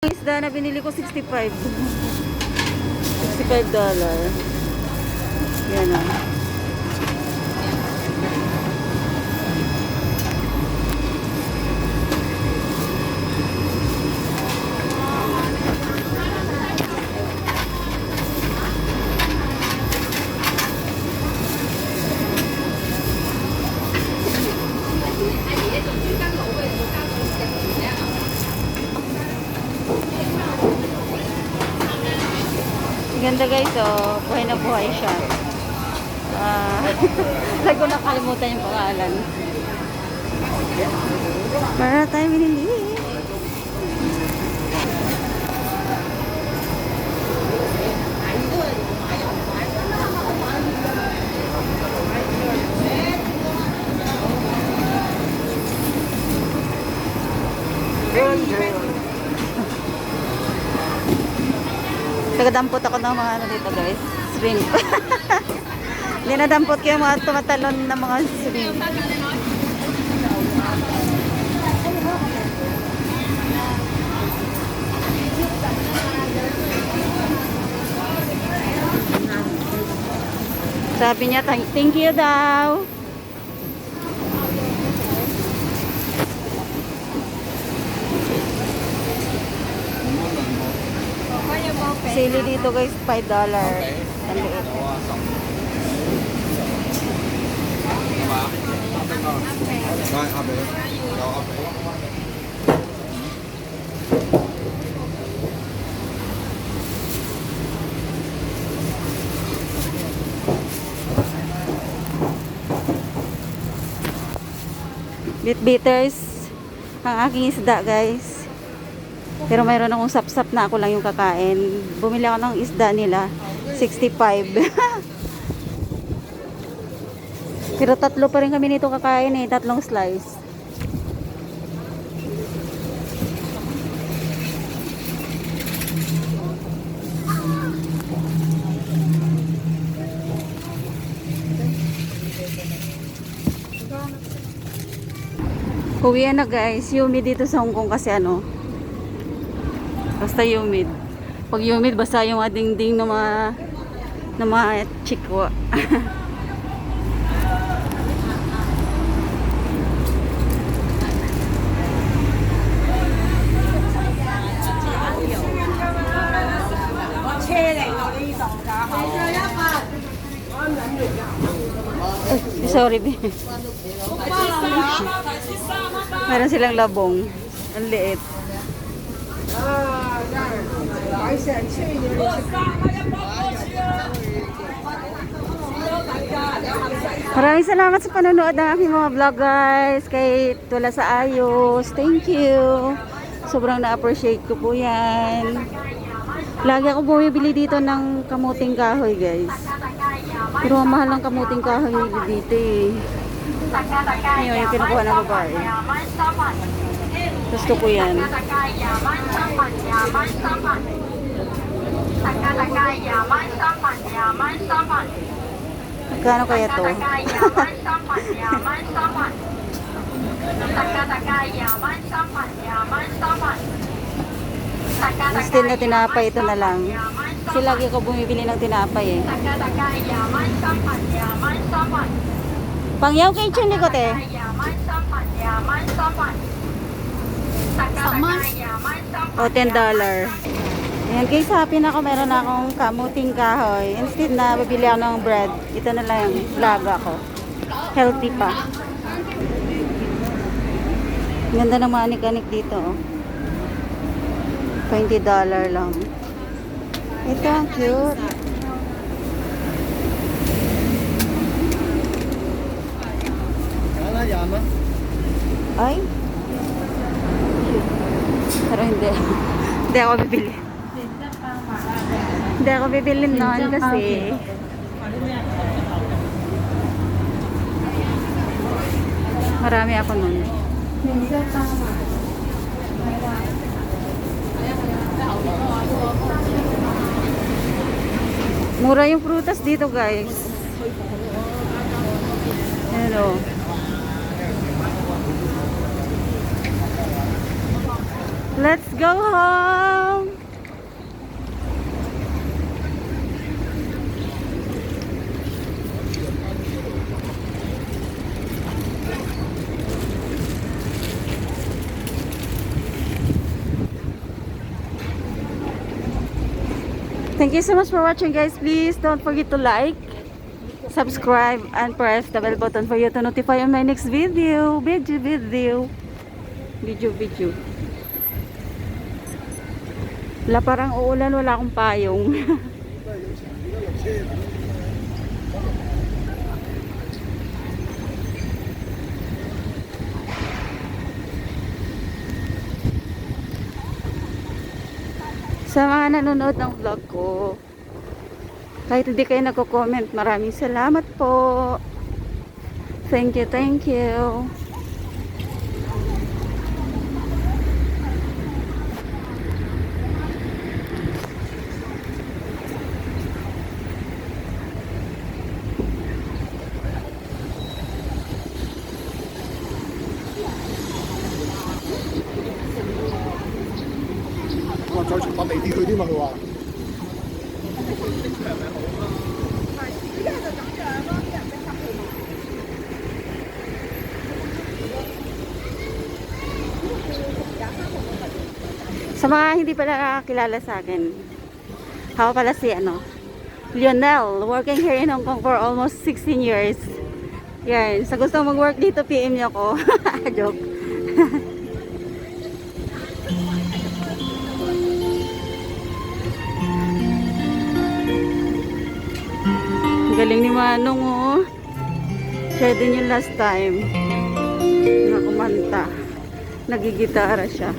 Ang isda na binili ko 65. 65 dollar. Yan ah. Ganda guys, oh. Buhay na buhay siya. Ah, uh, ko nakalimutan yung pangalan. Para tayo binili. Nagadampot ako ng mga ano dito guys. Shrimp. Dinadampot ko yung mga tumatalon na mga shrimp. Sabi niya, thank you daw. Sili dito guys, 5 dollar. Ang liit. Ập đi. Bit bitters ang aking isda guys. Pero mayroon akong sapsap na ako lang yung kakain. Bumili ako ng isda nila. 65. Pero tatlo pa rin kami nito kakain eh. Tatlong slice. Uwi na guys. Humid dito sa Hong Kong kasi ano. Basta humid. Pag humid, basta yung mga dingding ng mga ng mga chikwa. Sorry, babe. Meron silang labong. Ang liit. Maraming salamat sa panonood ng aking mga vlog guys. Kay Tula sa Ayos. Thank you. Sobrang na-appreciate ko po yan. Lagi ako bumibili dito ng kamuting kahoy guys. Pero mahal ng kamuting kahoy dito eh. Ayun, yung kinukuha ng babae. Gusto ko yan. Magkano kaya to? Still na tinapay ito na lang. Kasi lagi ako bumibili ng tinapay eh. Pangyaw kay Chun ko te. O, 10 dollar. Ayan guys, happy na ako. Meron na akong kamuting kahoy. Instead na bibili ako ng bread, ito na lang yung laga ko. Healthy pa. Ganda ng manik-anik dito. Oh. 20 dollar lang. Ito, ang cute. Ay. Hindi ako bibili. Hindi ako bibili noon kasi marami ako noon. Mura yung prutas dito guys. Hello. Let's go home! Thank you so much for watching guys. Please don't forget to like, subscribe, and press the bell button for you to notify on my next video. Video, video. Video, video. Wala parang uulan, wala akong payong. Sa mga nanonood ng vlog ko, kahit hindi kayo nagko-comment, maraming salamat po. Thank you, thank you. maluwa. Sa mga hindi pala kilala sa akin, ako pala si ano, Lionel, working here in Hong Kong for almost 16 years. Yan, sa gustong mag-work dito, PM niyo ako. Joke. Galing ni Manong oh. Siya din yung last time. Nakumanta. Nagigitara siya.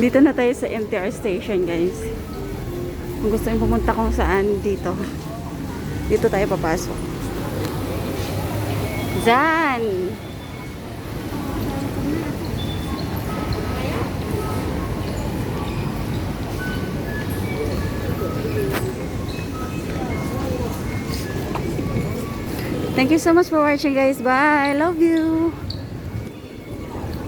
Dito na tayo sa MTR station, guys. Kung gusto nyo pumunta kung saan dito. Dito tayo papasok. Zan! Thank you so much for watching guys. Bye. Love you.